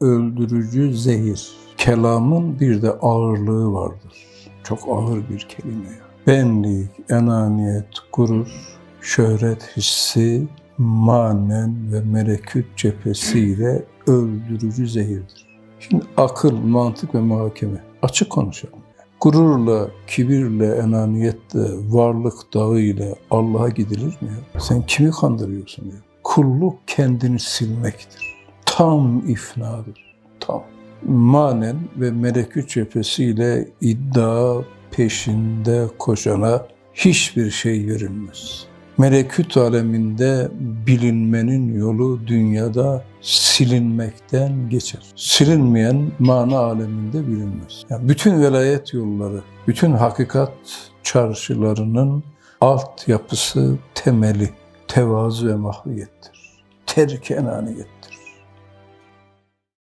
öldürücü zehir. Kelamın bir de ağırlığı vardır. Çok ağır bir kelime. Benlik, enaniyet, gurur, şöhret hissi, manen ve melekut cephesiyle öldürücü zehirdir. Şimdi akıl, mantık ve muhakeme. Açık konuşalım. Gururla, kibirle, enaniyetle, varlık dağıyla Allah'a gidilir mi? Sen kimi kandırıyorsun ya? Kulluk kendini silmektir. Tam ifnadır. Tam. Manen ve melekut cephesiyle iddia peşinde koşana hiçbir şey verilmez. Melekut aleminde bilinmenin yolu dünyada silinmekten geçer. Silinmeyen mana aleminde bilinmez. Yani bütün velayet yolları, bütün hakikat çarşılarının altyapısı, temeli tevazu ve mahviyettir. Terk enaniyet.